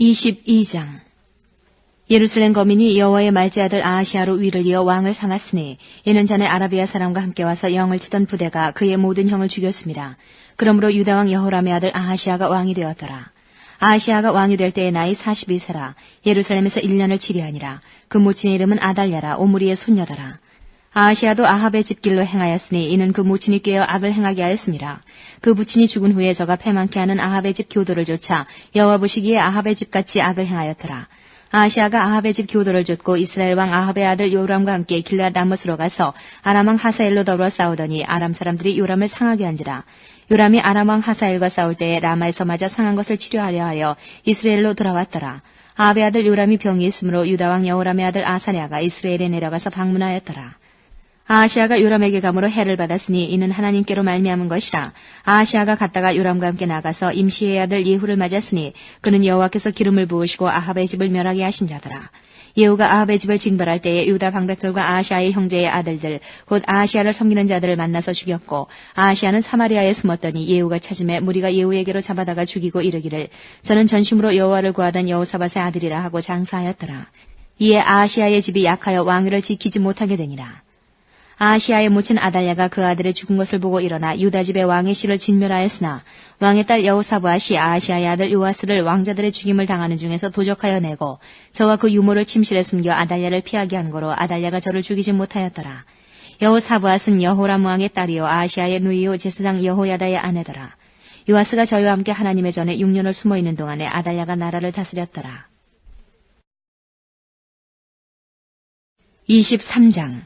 22장 예루살렘 거민이 여호와의 말제 아들 아하시아로 위를 이어 왕을 삼았으니 이는 전에 아라비아 사람과 함께 와서 영을 치던 부대가 그의 모든 형을 죽였습니다. 그러므로 유다 왕 여호람의 아들 아하시아가 왕이 되었더라. 아하시아가 왕이 될 때의 나이 42세라 예루살렘에서 1년을 치리하니라. 그 모친의 이름은 아달랴라 오므리의 손녀더라. 아하시아도 아합의 집길로 행하였으니 이는 그 모친이 꾀어 악을 행하게 하였습니다. 그 부친이 죽은 후에 저가 패망케 하는 아합의 집 교도를 쫓아 여호와 보시기에 아합의 집같이 악을 행하였더라. 아시아가 아합의 집 교도를 쫓고 이스라엘 왕 아합의 아들 요람과 함께 길라 라못으로 가서 아람 왕 하사엘로 더불어 싸우더니 아람 사람들이 요람을 상하게 한지라. 요람이 아람 왕 하사엘과 싸울 때에 라마에서 맞아 상한 것을 치료하려 하여 이스라엘로 돌아왔더라. 아합의 아들 요람이 병이 있으므로 유다 왕 여호람의 아들 아사랴가 이스라엘에 내려가서 방문하였더라. 아시아가 요람에게 감으로 해를 받았으니 이는 하나님께로 말미암은 것이라. 아시아가 갔다가 요람과 함께 나가서 임시의 아들 예후를 맞았으니 그는 여호와께서 기름을 부으시고 아합의 집을 멸하게 하신 자더라. 예후가 아합의 집을 징벌할 때에 유다 방백들과 아시아의 형제의 아들들 곧 아시아를 섬기는 자들을 만나서 죽였고 아시아는 사마리아에 숨었더니 예후가 찾음에 무리가 예후에게로 잡아다가 죽이고 이르기를 저는 전심으로 여호와를 구하던 여호사밧의 아들이라 하고 장사하였더라. 이에 아시아의 집이 약하여 왕위를 지키지 못하게 되니라. 아시아의 모친 아달랴가 그 아들의 죽은 것을 보고 일어나 유다 집의 왕의 씨를 진멸하였으나 왕의 딸 여호사부아시 아시아의 아들 요아스를 왕자들의 죽임을 당하는 중에서 도적하여 내고 저와 그 유모를 침실에 숨겨 아달랴를 피하게 한 거로 아달랴가 저를 죽이지 못하였더라. 여호사부앗은 여호람 왕의 딸이요 아시아의 누이요 제사장 여호야다의 아내더라. 요아스가 저희와 함께 하나님의 전에 6년을 숨어 있는 동안에 아달랴가 나라를 다스렸더라. 23장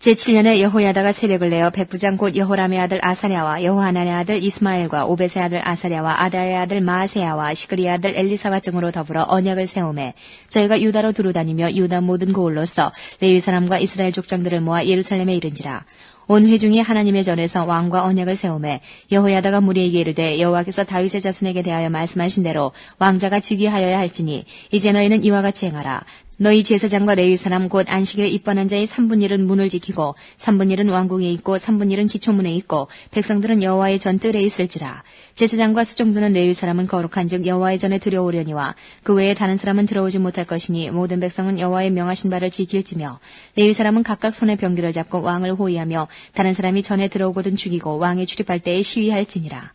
제7년에 여호야다가 세력을 내어 백부장 곧 여호람의 아들 아사랴와 여호하난의 아들 이스마엘과 오벳의 아들 아사랴와 아다의 아들 마세야와 시그리의 아들 엘리사와 등으로 더불어 언약을 세우매 저희가 유다로 두루다니며 유다 모든 고을로서 레위 사람과 이스라엘 족장들을 모아 예루살렘에 이른지라. 온 회중이 하나님의 전에서 왕과 언약을 세우매 여호야다가 무리에게 이르되 여호와께서 다윗의 자손에게 대하여 말씀하신 대로 왕자가 즉위하여야 할지니 이제 너희는 이와 같이 행하라 너희 제사장과 레위 사람 곧 안식일에 입번한 자의 3분 1은 문을 지키고 3분 1은 왕궁에 있고 3분 1은 기초문에 있고 백성들은 여호와의 전 뜰에 있을지라. 제사장과 수종드는 레위 사람은 거룩한즉 여호와의 전에 들여오려니와 그 외에 다른 사람은 들어오지 못할 것이니 모든 백성은 여호와의 명하신 바를 지킬지며 레위 사람은 각각 손에 병기를 잡고 왕을 호위하며 다른 사람이 전에 들어오거든 죽이고 왕이 출입할 때에 시위할지니라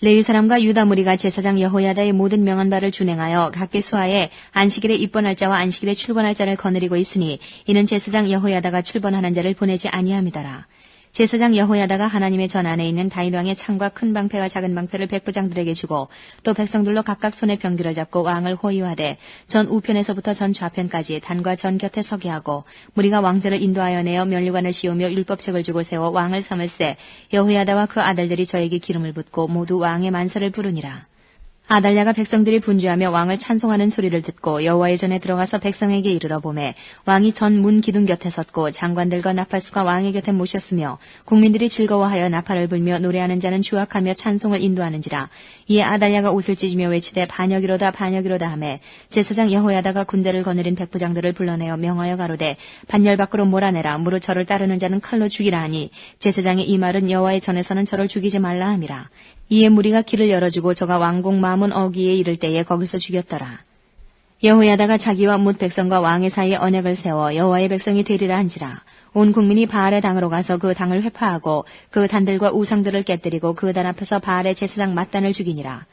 레위 사람과 유다 무리가 제사장 여호야다의 모든 명한 바를 준행하여 각계 수하에 안식일에 입번할 자와 안식일에 출번할 자를 거느리고 있으니 이는 제사장 여호야다가 출번하는 자를 보내지 아니함이더라. 제사장 여호야다가 하나님의 전 안에 있는 다윗 왕의 창과 큰 방패와 작은 방패를 백부장들에게 주고 또 백성들로 각각 손에 병기를 잡고 왕을 호위하되 전 우편에서부터 전 좌편까지 단과 전 곁에 서게 하고 무리가 왕자를 인도하여 내어 면류관을 씌우며 율법책을 주고 세워 왕을 삼을세 여호야다와 그 아들들이 저에게 기름을 붓고 모두 왕의 만세를 부르니라. 아달랴가 백성들이 분주하며 왕을 찬송하는 소리를 듣고 여호와의 전에 들어가서 백성에게 이르러 보매 왕이 전 문 기둥 곁에 섰고 장관들과 나팔수가 왕의 곁에 모셨으며 국민들이 즐거워하여 나팔을 불며 노래하는 자는 주악하며 찬송을 인도하는지라. 이에 아달랴가 옷을 찢으며 외치되 반역이로다 반역이로다 하매 제사장 여호야다가 군대를 거느린 백부장들을 불러내어 명하여 가로되 반열 밖으로 몰아내라. 무릇 저를 따르는 자는 칼로 죽이라 하니 제사장의 이 말은 여호와의 전에서는 저를 죽이지 말라 함이라. 이에 무리가 길을 열어주고 저가 왕궁 마문 어기에 이를 때에 거기서 죽였더라. 여호야다가 자기와 뭇 백성과 왕의 사이에 언약을 세워 여호와의 백성이 되리라 한지라. 온 국민이 바알의 당으로 가서 그 당을 회파하고 그 단들과 우상들을 깨뜨리고 그 단 앞에서 바알의 제사장 mat단을 죽이니라.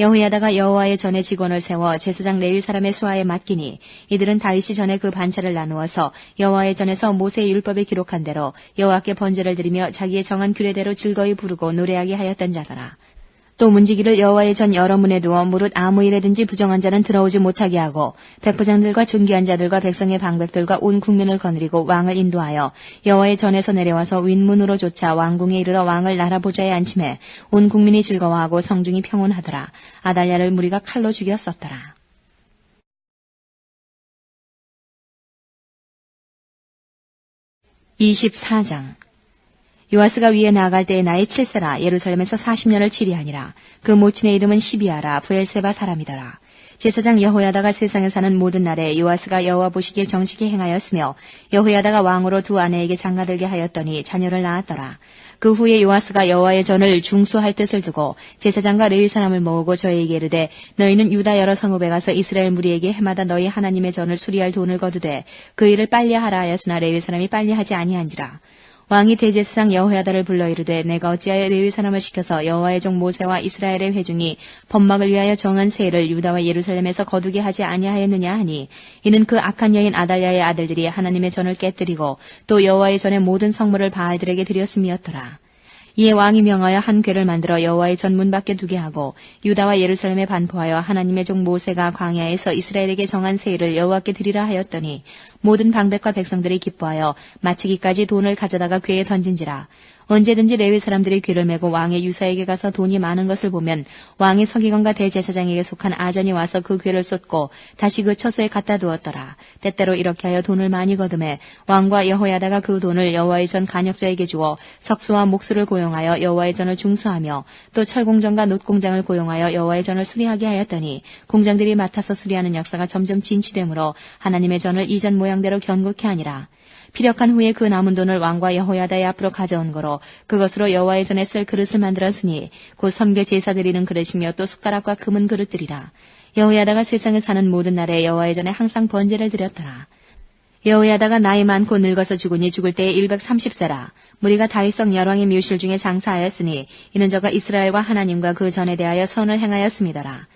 여호야다가 여호와의 전에 직원을 세워 제사장 레위 사람의 수하에 맡기니 이들은 다윗이 전에 그 반차를 나누어서 여호와의 전에서 모세의 율법에 기록한 대로 여호와께 번제를 드리며 자기의 정한 규례대로 즐거이 부르고 노래하게 하였던 자더라. 또 문지기를 여호와의 전 여러 문에 두어 무릇 아무 일에든지 부정한 자는 들어오지 못하게 하고 백부장들과 존귀한 자들과 백성의 방백들과 온 국민을 거느리고 왕을 인도하여 여호와의 전에서 내려와서 윗문으로 쫓아 왕궁에 이르러 왕을 나라 보좌에 앉힘해 온 국민이 즐거워하고 성중이 평온하더라. 아달랴를 무리가 칼로 죽였었더라. (24장) 요아스가 위에 나아갈 때의 나이 7세라 예루살렘에서 40년을 치리하니라. 그 모친의 이름은 시비아라 부엘세바 사람이더라. 제사장 여호야다가 세상에 사는 모든 날에 요아스가 여호와 보시기에 정식히 행하였으며 여호야다가 왕으로 두 아내에게 장가들게 하였더니 자녀를 낳았더라. 그 후에 요아스가 여호와의 전을 중수할 뜻을 두고 제사장과 레위 사람을 모으고 저희에게 이르되 너희는 유다 여러 성읍에 가서 이스라엘 무리에게 해마다 너희 하나님의 전을 수리할 돈을 거두되 그 일을 빨리 하라 하였으나 레위 사람이 빨리 하지 아니한지라 왕이 대제사장 여호야다를 불러 이르되 내가 어찌하여 레위 사람을 시켜서 여호와의 종 모세와 이스라엘의 회중이 법막을 위하여 정한 세를 유다와 예루살렘에서 거두게 하지 아니하였느냐 하니 이는 그 악한 여인 아달랴의 아들들이 하나님의 전을 깨뜨리고 또 여호와의 전의 모든 성물을 바알들에게 드렸음이었더라. 이에 왕이 명하여 한 궤를 만들어 여호와의 전문 밖에 두게 하고 유다와 예루살렘에 반포하여 하나님의 종 모세가 광야에서 이스라엘에게 정한 세일을 여호와께 드리라 하였더니 모든 방백과 백성들이 기뻐하여 마치기까지 돈을 가져다가 궤에 던진지라 언제든지 레위 사람들이 귀를 메고 왕의 유사에게 가서 돈이 많은 것을 보면 왕의 서기관과 대제사장에게 속한 아전이 와서 그 귀를 쏟고 다시 그 처소에 갖다 두었더라. 때때로 이렇게 하여 돈을 많이 거둠에 왕과 여호야다가 그 돈을 여호와의 전 간역자에게 주어 석수와 목수를 고용하여 여호와의 전을 중수하며 또 철공장과 놋공장을 고용하여 여호와의 전을 수리하게 하였더니 공장들이 맡아서 수리하는 역사가 점점 진치되므로 하나님의 전을 이전 모양대로 견고케 하니라. 피력한 후에 그 남은 돈을 왕과 여호야다의 앞으로 가져온 거로 그것으로 여호와의 전에 쓸 그릇을 만들었으니 곧 섬겨 제사 드리는 그릇이며 또 숟가락과 금은 그릇들이라. 여호야다가 세상에 사는 모든 날에 여호와의 전에 항상 번제를 드렸더라. 여호야다가 나이 많고 늙어서 죽으니 죽을 때에 130세라. 무리가 다윗성 열왕의 묘실 중에 장사하였으니 이는 저가 이스라엘과 하나님과 그 전에 대하여 선을 행하였습니다라.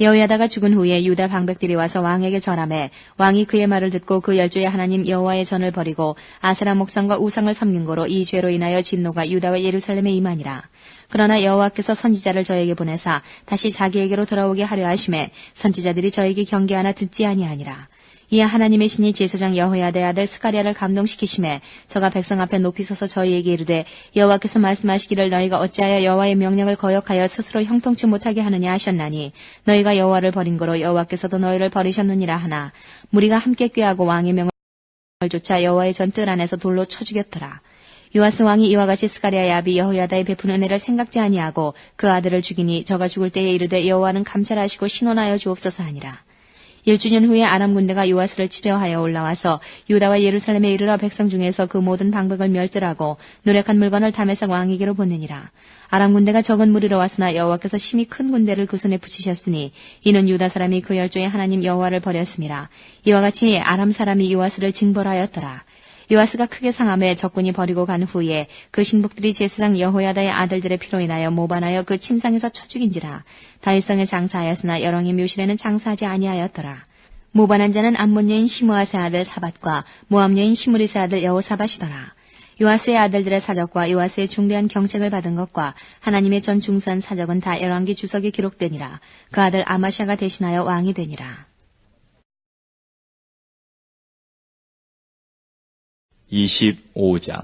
여호야다가 죽은 후에 유다 방백들이 와서 왕에게 절함해 왕이 그의 말을 듣고 그 열조의 하나님 여호와의 전을 버리고 아세라 목상과 우상을 섬긴 거로 이 죄로 인하여 진노가 유다와 예루살렘에 임하니라. 그러나 여호와께서 선지자를 저에게 보내사 다시 자기에게로 돌아오게 하려 하심에 선지자들이 저에게 경계하나 듣지 아니하니라. 이에 하나님의 신이 제사장 여호야다의 아들 스가리아를 감동시키심에 저가 백성 앞에 높이 서서 저희에게 이르되 여호와께서 말씀하시기를 너희가 어찌하여 여호와의 명령을 거역하여 스스로 형통치 못하게 하느냐 하셨나니 너희가 여호와를 버린 거로 여호와께서도 너희를 버리셨느니라 하나 무리가 함께 꾀하고 왕의 명을 쫓아 여호와의 전뜰 안에서 돌로 쳐 죽였더라. 요아스 왕이 이와 같이 스가리아의 아비 여호야다의 베푼 은혜를 생각지 아니하고 그 아들을 죽이니 저가 죽을 때에 이르되 여호와는 감찰하시고 신원하여 주옵소서 하니라. 1주년 후에 아람 군대가 요아스를 치려하여 올라와서 유다와 예루살렘에 이르러 백성 중에서 그 모든 방백을 멸절하고 노력한 물건을 담에서 왕에게로 보내니라. 아람 군대가 적은 무리로 왔으나 여호와께서 심히 큰 군대를 그 손에 붙이셨으니 이는 유다 사람이 그 열조의 하나님 여호와를 버렸음이라. 이와 같이 아람 사람이 요아스를 징벌하였더라. 요아스가 크게 상함에 적군이 버리고 간 후에 그 신복들이 제사장 여호야다의 아들들의 피로 인하여 모반하여 그 침상에서 쳐 죽인지라 다윗성에 장사하였으나 여왕의 묘실에는 장사하지 아니하였더라. 모반한 자는 암몬 여인 시므아세 아들 사밧과 모함 여인 시므리세 아들 여호사밧이더라. 요아스의 아들들의 사적과 요아스의 중대한 경책을 받은 것과 하나님의 전 중수한 사적은 다 열왕기 주석에 기록되니라. 그 아들 아마샤가 대신하여 왕이 되니라. 25장.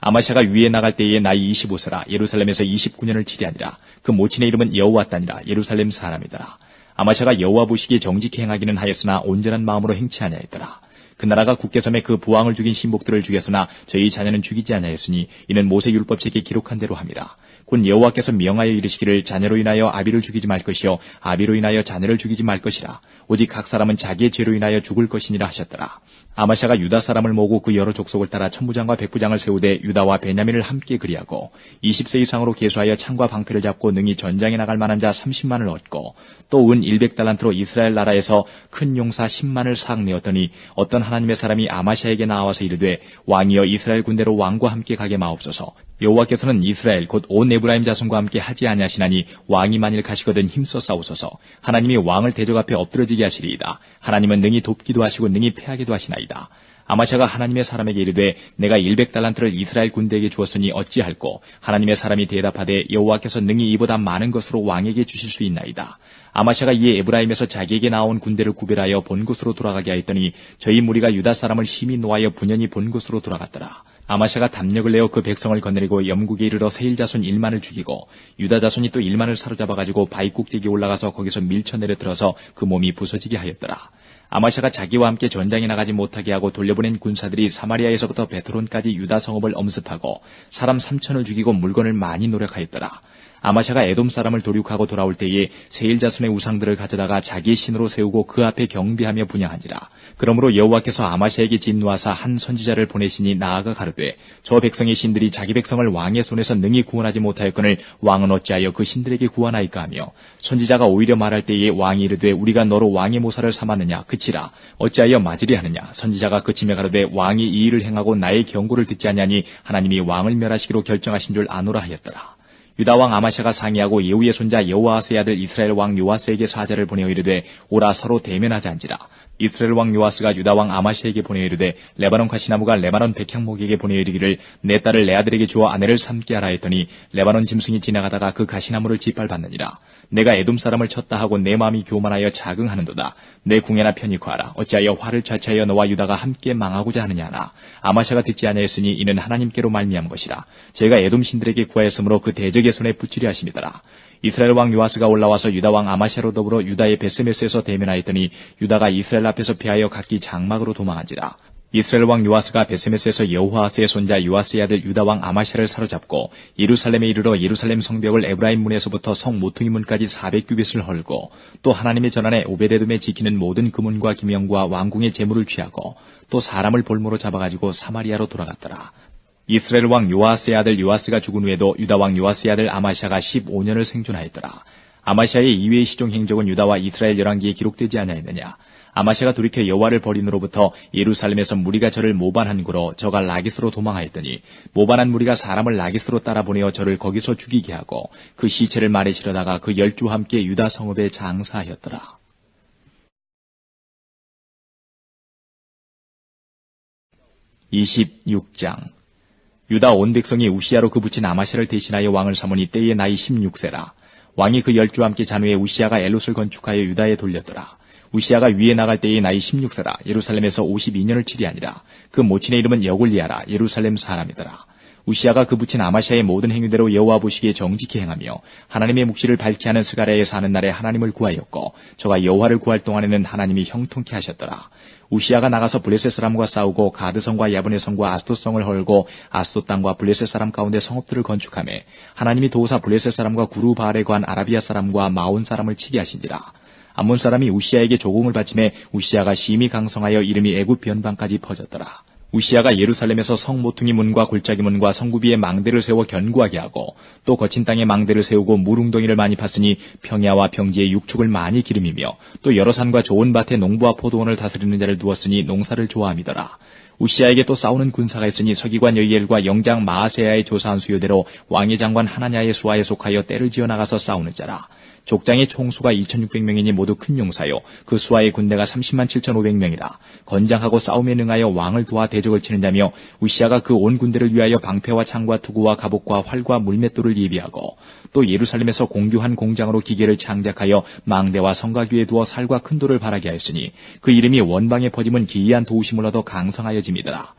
아마샤가 위에 나갈 때에 나이 25세라. 예루살렘에서 29년을 치리하니라. 그 모친의 이름은 여호와따니라. 예루살렘 사람이더라. 아마샤가 여호와 보시기에 정직히 행하기는 하였으나 온전한 마음으로 행치 아니하였더라. 그 나라가 국계섬에 그 부왕을 죽인 신복들을 죽였으나 저희 자녀는 죽이지 아니하였으니 이는 모세 율법책에 기록한 대로 함이라 곧 여호와께서 명하여 이르시기를 자녀로 인하여 아비를 죽이지 말 것이요 아비로 인하여 자녀를 죽이지 말 것이라. 오직 각 사람은 자기의 죄로 인하여 죽을 것이니라 하셨더라. 아마샤가 유다 사람을 모으고 그 여러 족속을 따라 천부장과 백부장을 세우되 유다와 베냐민을 함께 그리하고 20세 이상으로 계수하여 창과 방패를 잡고 능히 전장에 나갈 만한 자 30만을 얻고 또 은 100달란트로 이스라엘 나라에서 큰 용사 10만을 싹 내었더니 어떤 하나님의 사람이 아마샤에게 나와서 이르되 왕이여 이스라엘 군대로 왕과 함께 가게 마옵소서. 여호와께서는 이스라엘 곧온 에브라임 자손과 함께 하지 아니하시나니 왕이 만일 가시거든 힘써 싸우소서. 하나님이 왕을 대적 앞에 엎드러지게 하시리이다. 하나님은 능히 돕기도 하시고 능히 패하기도 하시나이다. 아마샤가 하나님의 사람에게 이르되 내가 100달란트를 이스라엘 군대에게 주었으니 어찌할꼬? 하나님의 사람이 대답하되 여호와께서 능히 이보다 많은 것으로 왕에게 주실 수 있나이다. 아마샤가 이에 에브라임에서 자기에게 나온 군대를 구별하여 본 곳으로 돌아가게 하였더니 저희 무리가 유다 사람을 심히 노하여 분연히 본 곳으로 돌아갔더라 아마샤가 담력을 내어 그 백성을 거느리고 염국에 이르러 세일 자손 1만을 죽이고 유다 자손이 또 1만을 사로잡아 가지고 바위 꼭대기에 올라가서 거기서 밀쳐내려 들어서 그 몸이 부서지게 하였더라. 아마샤가 자기와 함께 전장에 나가지 못하게 하고 돌려보낸 군사들이 사마리아에서부터 베트론까지 유다 성읍을 엄습하고 사람 3천을 죽이고 물건을 많이 노력하였더라. 아마샤가 에돔 사람을 도륙하고 돌아올 때에 세일 자손의 우상들을 가져다가 자기의 신으로 세우고 그 앞에 경배하며 분양하니라. 그러므로 여호와께서 아마샤에게 진노하사 한 선지자를 보내시니 나아가 가르되 저 백성의 신들이 자기 백성을 왕의 손에서 능히 구원하지 못하였거늘 왕은 어찌하여 그 신들에게 구하나이까 하며 선지자가 오히려 말할 때에 왕이 이르되 우리가 너로 왕의 모사를 삼았느냐 그치라 어찌하여 맞으리 하느냐 선지자가 그치며 가르되 왕이 이 일을 행하고 나의 경고를 듣지 아니하니 하나님이 왕을 멸하시기로 결정하신 줄 아노라 하였더라. 유다 왕 아마샤가 상의하고 예후의 손자 여호아스의 아들 이스라엘 왕 요아스에게 사자를 보내어 이르되 오라 서로 대면하자한지라. 이스라엘 왕 요아스가 유다 왕 아마샤에게 보내어 이르되 레바논 가시나무가 레바논 백향목에게 보내어 이르기를 내 딸을 내 아들에게 주어 아내를 삼게 하라 했더니 레바논 짐승이 지나가다가 그 가시나무를 짓밟았느니라. 내가 에돔 사람을 쳤다 하고 내 마음이 교만하여 자긍하는도다. 내 궁예나 편히 구하라. 어찌하여 화를 자처하여 너와 유다가 함께 망하고자 하느냐 하나. 아마샤가 듣지 아니하였으니 이는 하나님께로 말미암은 것이라. 제가 에돔 신들에게 구하였으므로 그 대적 의 손에 붙이려 하심이더라. 이스라엘 왕 요아스가 올라와서 유다 왕 아마샤로 더불어 유다의 베스메스에서 대면하였더니 유다가 이스라엘 앞에서 피하여 각기 장막으로 도망한지라. 이스라엘 왕 요아스가 베스메스에서 여호아스의 손자 요아스의 아들 유다 왕 아마샤를 사로잡고 예루살렘에 이르러 예루살렘 성벽을 에브라임 문에서부터 성 모퉁이 문까지 400규빗을 헐고 또 하나님의 전안에 오베데돔에 지키는 모든 금문과 기명과 왕궁의 재물을 취하고 또 사람을 볼모로 잡아가지고 사마리아로 돌아갔더라. 이스라엘 왕 요아스의 아들 요아스가 죽은 후에도 유다 왕 요아스의 아들 아마샤가 15년을 생존하였더라. 아마샤의 이외의 시종 행적은 유다와 이스라엘 열왕기에 기록되지 아니하였느냐. 아마샤가 돌이켜 여호와를 버린으로부터 예루살렘에서 무리가 저를 모반한 고로 저가 라기스로 도망하였더니 모반한 무리가 사람을 라기스로 따라 보내어 저를 거기서 죽이게 하고 그 시체를 말에 실어다가 그 열주와 함께 유다 성읍에 장사하였더라. (26장) 유다 온 백성이 우시아로 그 붙인 아마샤를 대신하여 왕을 삼으니 때의 나이 16세라. 왕이 그 열주와 함께 잔후에 우시아가 엘롯을 건축하여 유다에 돌렸더라. 우시아가 위에 나갈 때의 나이 16세라. 예루살렘에서 52년을 치리하니라. 그 모친의 이름은 여골리아라. 예루살렘 사람이더라. 우시아가 그 붙인 아마샤의 모든 행위대로 여호와 보시기에 정직히 행하며 하나님의 묵시를 밝히 하는 스가랴에 사는 날에 하나님을 구하였고 저가 여호와를 구할 동안에는 하나님이 형통케 하셨더라. 우시아가 나가서 블레셋 사람과 싸우고 가드성과 야분의 성과 아스토성을 헐고 아스토 땅과 블레셋 사람 가운데 성읍들을 건축하며 하나님이 도우사 블레셋 사람과 구루 바알에 관한 아라비아 사람과 마온 사람을 치게 하신지라. 암몬 사람이 우시아에게 조공을 바침해 우시아가 심히 강성하여 이름이 애굽 변방까지 퍼졌더라. 우시아가 예루살렘에서 성 모퉁이 문과 골짜기 문과 성구비에 망대를 세워 견고하게 하고 또 거친 땅에 망대를 세우고 물웅덩이를 많이 팠으니 평야와 평지에 육축을 많이 기름이며 또 여러 산과 좋은 밭에 농부와 포도원을 다스리는 자를 두었으니 농사를 좋아함이더라. 우시아에게 또 싸우는 군사가 있으니 서기관 여이엘과 영장 마아세야의 조사한 수요대로 왕의 장관 하나냐의 수하에 속하여 때를 지어 나가서 싸우는 자라. 족장의 총수가 2,600명이니 모두 큰 용사요. 그 수하의 군대가 30만 7,500명이라. 건장하고 싸움에 능하여 왕을 도와 대적을 치는 자며 우시아가 그 온 군대를 위하여 방패와 창과 투구와 갑옷과 활과 물맷돌을 예비하고 또 예루살렘에서 공교한 공장으로 기계를 창작하여 망대와 성곽 위에 두어 살과 큰 돌을 바라게 하였으니 그 이름이 원방에 퍼짐은 기이한 도우심을 얻어 강성하여짐이더라.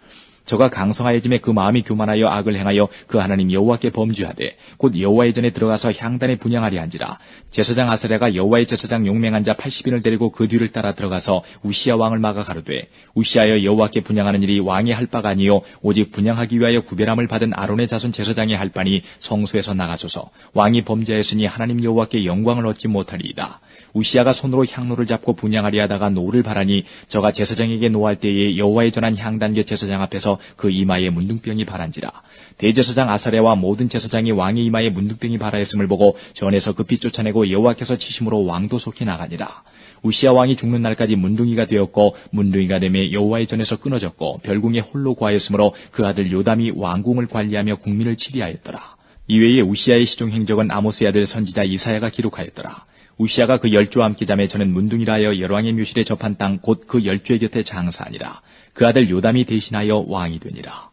저가 강성하여짐에 그 마음이 교만하여 악을 행하여 그 하나님 여호와께 범죄하되 곧 여호와의 전에 들어가서 향단에 분양하려 한지라. 제사장 아사랴가 여호와의 제사장 용맹한 자 80인을 데리고 그 뒤를 따라 들어가서 우시아 왕을 막아 가로되 우시아여 여호와께 분양하는 일이 왕이 할 바가 아니요 오직 분양하기 위하여 구별함을 받은 아론의 자손 제사장이 할 바니 성소에서 나가소서. 왕이 범죄하였으니 하나님 여호와께 영광을 얻지 못하리이다 우시아가 손으로 향로를 잡고 분양하려 하다가 노를 바라니 저가 제사장에게 노할 때에 여호와의 전한 향단계 제사장 앞에서 그 이마에 문둥병이 바란지라. 대제사장 아사랴와 모든 제사장이 왕의 이마에 문둥병이 바라였음을 보고 전에서 급히 쫓아내고 여호와께서 치심으로 왕도 속히 나가니라. 우시아 왕이 죽는 날까지 문둥이가 되었고 문둥이가 되매 여호와의 전에서 끊어졌고 별궁에 홀로 구하였으므로 그 아들 요담이 왕궁을 관리하며 국민을 치리하였더라. 이외에 우시아의 시종 행적은 아모스의 아들 선지자 이사야가 기록하였더라 우시아가 그 열주와 함께 잠에 저는 문둥이라 하여 열왕의 묘실에 접한 땅 곧 그 열주의 곁에 장사하니라. 그 아들 요담이 대신하여 왕이 되니라.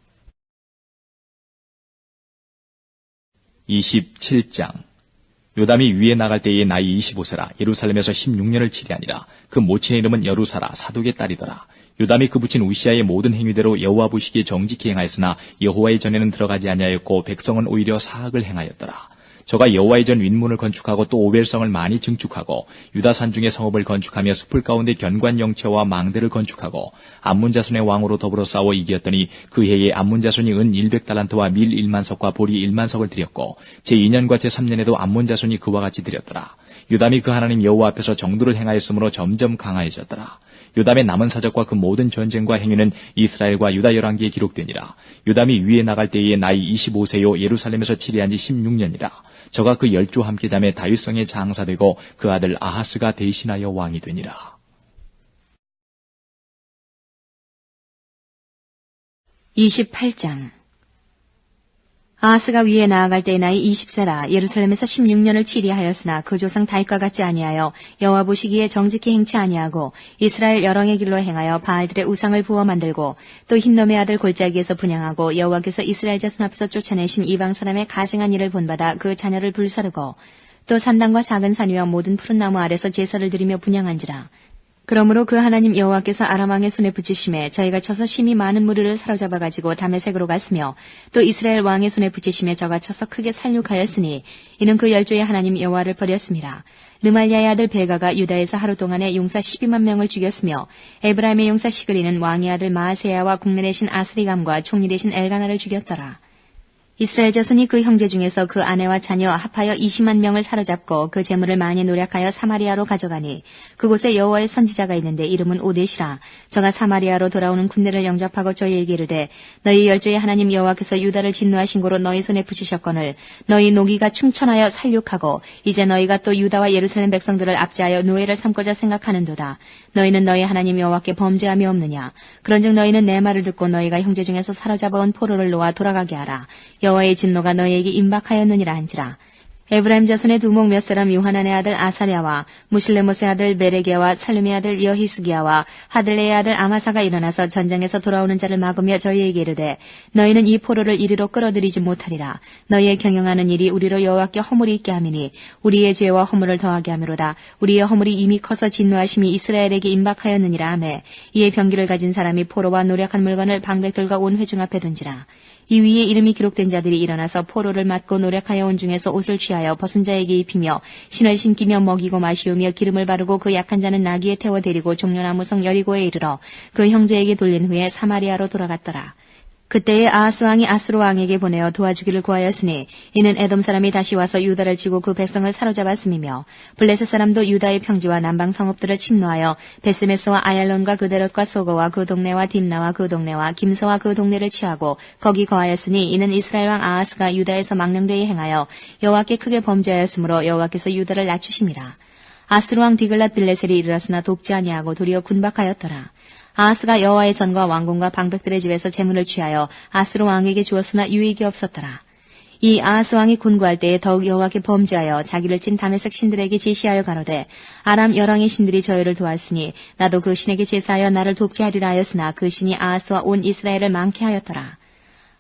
27장 요담이 위에 나갈 때에 나이 25세라 예루살렘에서 16년을 치리하니라. 그 모친의 이름은 여루사라 사독의 딸이더라. 요담이 그 붙인 우시아의 모든 행위대로 여호와 보시기에 정직히 행하였으나 여호와의 전에는 들어가지 아니하였고 백성은 오히려 사악을 행하였더라. 저가 여호와의 전 윗문을 건축하고 또 오벨성을 많이 증축하고 유다 산중의 성읍을 건축하며 숲을 가운데 견관 영체와 망대를 건축하고 암문 자손의 왕으로 더불어 싸워 이겼더니 그 해에 암문 자손이 은 100달란트와 밀 1만석과 보리 1만석을 드렸고 제2년과 제3년에도 암문 자손이 그와 같이 드렸더라. 유담이 그 하나님 여호와 앞에서 정도를 행하였으므로 점점 강하여졌더라. 요담의 남은 사적과 그 모든 전쟁과 행위는 이스라엘과 유다 열왕기에 기록되니라. 요담이 위에 나갈 때에 나이 25세요 예루살렘에서 치리한 지 16년이라. 저가 그 열조와 함께 잠에 다윗성에 장사되고 그 아들 아하스가 대신하여 왕이 되니라. 28장 아하스가 위에 나아갈 때의 나이 20세라 예루살렘에서 16년을 치리하였으나 그 조상 다윗과 같지 아니하여 여호와 보시기에 정직히 행치 아니하고 이스라엘 여왕의 길로 행하여 바알들의 우상을 부어 만들고 또 흰놈의 아들 골짜기에서 분양하고 여호와께서 이스라엘 자손 앞에서 쫓아내신 이방 사람의 가증한 일을 본받아 그 자녀를 불사르고 또 산당과 작은 산 위와 모든 푸른 나무 아래서 제사를 드리며 분양한지라 그러므로 그 하나님 여호와께서 아람 왕의 손에 붙이심에 저희가 쳐서 심히 많은 무리를 사로잡아 가지고 다메색으로 갔으며 또 이스라엘 왕의 손에 붙이심에 저가 쳐서 크게 살육하였으니 이는 그 열조의 하나님 여호와를 버렸습니다. 르말리아의 아들 베가가 유다에서 하루 동안에 용사 12만 명을 죽였으며 에브라임의 용사 시그리는 왕의 아들 마아세야와 국내 대신 아스리감과 총리 대신 엘가나를 죽였더라. 이스라엘 자손이 그 형제 중에서 그 아내와 자녀 합하여 20만 명을 사로잡고 그 재물을 많이 노력하여 사마리아로 가져가니 그곳에 여호와의 선지자가 있는데 이름은 오데시라. 저가 사마리아로 돌아오는 군대를 영접하고 저희에게 이르되 너희 열조의 하나님 여호와께서 유다를 진노하신 고로 너희 손에 붙이셨거늘 너희 노기가 충천하여 살육하고 이제 너희가 또 유다와 예루살렘 백성들을 압제하여 노예를 삼고자 생각하는도다. 너희는 너희 하나님 여호와께 범죄함이 없느냐? 그런즉 너희는 내 말을 듣고 너희가 형제 중에서 사로잡아온 포로를 놓아 돌아가게 하라 여호와의 진노가 너희에게 임박하였느니라 한지라. 에브라임 자손의 두목 몇 사람 요하난의 아들 아사랴와 무실레못의 아들 베레게와 살룸의 아들 여히스기야와 하들레의 아들 아마사가 일어나서 전장에서 돌아오는 자를 막으며 저희에게 이르되 너희는 이 포로를 이리로 끌어들이지 못하리라. 너희의 경영하는 일이 우리로 여호와께 허물이 있게 함이니 우리의 죄와 허물을 더하게 함이로다. 우리의 허물이 이미 커서 진노하심이 이스라엘에게 임박하였느니라 하매 이에 병기를 가진 사람이 포로와 노력한 물건을 방백들과 온 회중 앞에 둔지라 이 위에 이름이 기록된 자들이 일어나서 포로를 맞고 노력하여 온 중에서 옷을 취하여 벗은 자에게 입히며 신을 신기며 먹이고 마시우며 기름을 바르고 그 약한 자는 나귀에 태워 데리고 종려나무성 여리고에 이르러 그 형제에게 돌린 후에 사마리아로 돌아갔더라. 그때에 아하스 왕이 아스로 왕에게 보내어 도와주기를 구하였으니 이는 에돔 사람이 다시 와서 유다를 치고 그 백성을 사로잡았음이며 블레셋 사람도 유다의 평지와 남방 성읍들을 침노하여 베스메스와 아얄론과 그데롯과 소거와 그 동네와 딥나와 그 동네와 김서와 그 동네를 취하고 거기 거하였으니 이는 이스라엘 왕 아하스가 유다에서 망령되이 행하여 여호와께 크게 범죄하였으므로 여호와께서 유다를 낮추심이라. 아스로 왕 디글랏 빌레셀이 일어났으나 돕지 아니하고 도리어 군박하였더라 아하스가 여호와의 전과 왕궁과 방백들의 집에서 재물을 취하여 아스로 왕에게 주었으나 유익이 없었더라. 이 아하스 왕이 군구할 때에 더욱 여호와께 범죄하여 자기를 찐 다메섹 신들에게 제시하여 가로되 아람 열왕의 신들이 저희를 도왔으니 나도 그 신에게 제사하여 나를 돕게 하리라 하였으나 그 신이 아하스와 온 이스라엘을 망케 하였더라.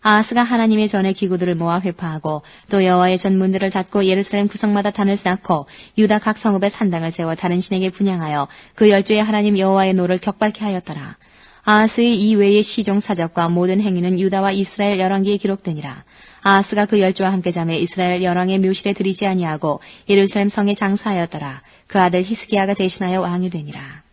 아하스가 하나님의 전의 기구들을 모아 회파하고 또 여호와의 전 문들을 닫고 예루살렘 구성마다 단을 쌓고 유다 각 성읍에 산당을 세워 다른 신에게 분양하여 그 열조의 하나님 여호와의 노를 격발케 하였더라. 아하스의 이 외의 시종 사적과 모든 행위는 유다와 이스라엘 열왕기에 기록되니라. 아하스가 그 열조와 함께 잠에 이스라엘 열왕의 묘실에 들이지 아니하고 예루살렘 성에 장사하였더라. 그 아들 히스기야가 대신하여 왕이 되니라.